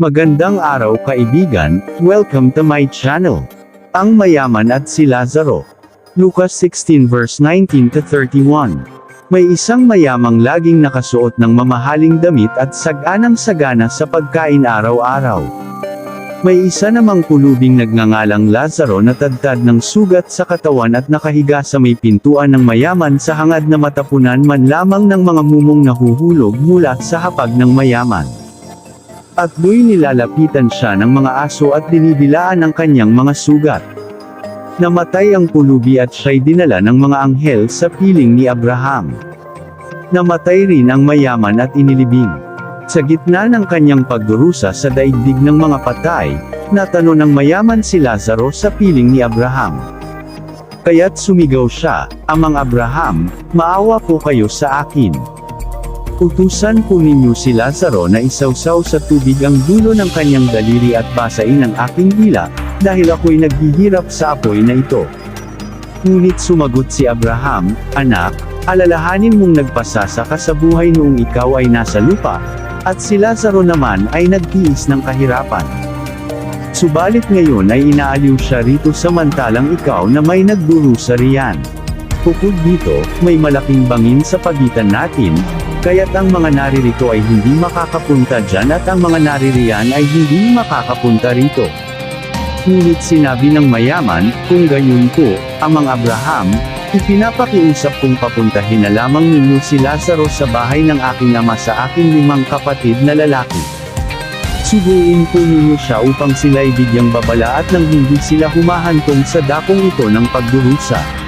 Magandang araw kaibigan, welcome to my channel. Ang mayaman at si Lazaro. Lucas 16 verse 19 to 31. May isang mayamang laging nakasuot ng mamahaling damit at saganang sagana sa pagkain araw-araw. May isa namang pulubing nagngangalang Lazaro na tadtad ng sugat sa katawan at nakahiga sa may pintuan ng mayaman sa hangad na matapunan man lamang ng mga mumong nahuhulog mula sa hapag ng mayaman. At do'y nilalapitan siya ng mga aso at dinidilaan ang kanyang mga sugat. Namatay ang pulubi at siya'y dinala ng mga anghel sa piling ni Abraham. Namatay rin ang mayaman at inilibing. Sa gitna ng kanyang pagdurusa sa daigdig ng mga patay, natano ng mayaman si Lazaro sa piling ni Abraham. Kaya't sumigaw siya, Amang Abraham, maawa po kayo sa akin. Utusan po ninyo si Lazaro na isawsaw sa tubig ang dulo ng kanyang daliri at basain ang aking dila, dahil ako'y naghihirap sa apoy na ito. Ngunit sumagot si Abraham, Anak, alalahanin mong nagpasasa ka sa buhay noong ikaw ay nasa lupa, at si Lazaro naman ay nagtiis ng kahirapan. Subalit ngayon ay inaaliw siya rito samantalang ikaw na may nagdurusa riyan. Bukod dito, may malaking bangin sa pagitan natin, kaya't ang mga naririto ay hindi makakapunta dyan at ang mga naririyan ay hindi makakapunta rito. Ngunit sinabi ng mayaman, kung gayon po, amang Abraham, ipinapakiusap kong papuntahin na lamang ninyo si Lazaro sa bahay ng aking ama sa aking limang kapatid na lalaki. Suguin po ninyo siya upang sila'y bigyang babala at nang hindi sila humahantong sa dakong ito ng pagdurusa.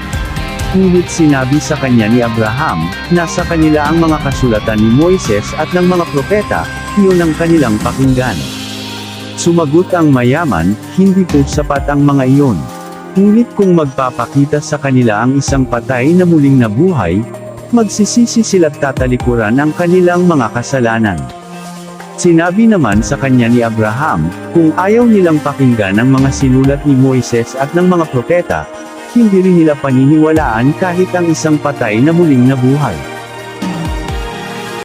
Ngunit sinabi sa kanya ni Abraham, nasa kanila ang mga kasulatan ni Moises at ng mga propeta, iyon ang kanilang pakinggan. Sumagot ang mayaman, hindi po sapat ang mga iyon. Ngunit kung magpapakita sa kanila ang isang patay na muling nabuhay, magsisisi sila't tatalikuran ang kanilang mga kasalanan. Sinabi naman sa kanya ni Abraham, kung ayaw nilang pakinggan ang mga sinulat ni Moises at ng mga propeta, hindi rin nila paniniwalaan kahit ang isang patay na muling nabuhay.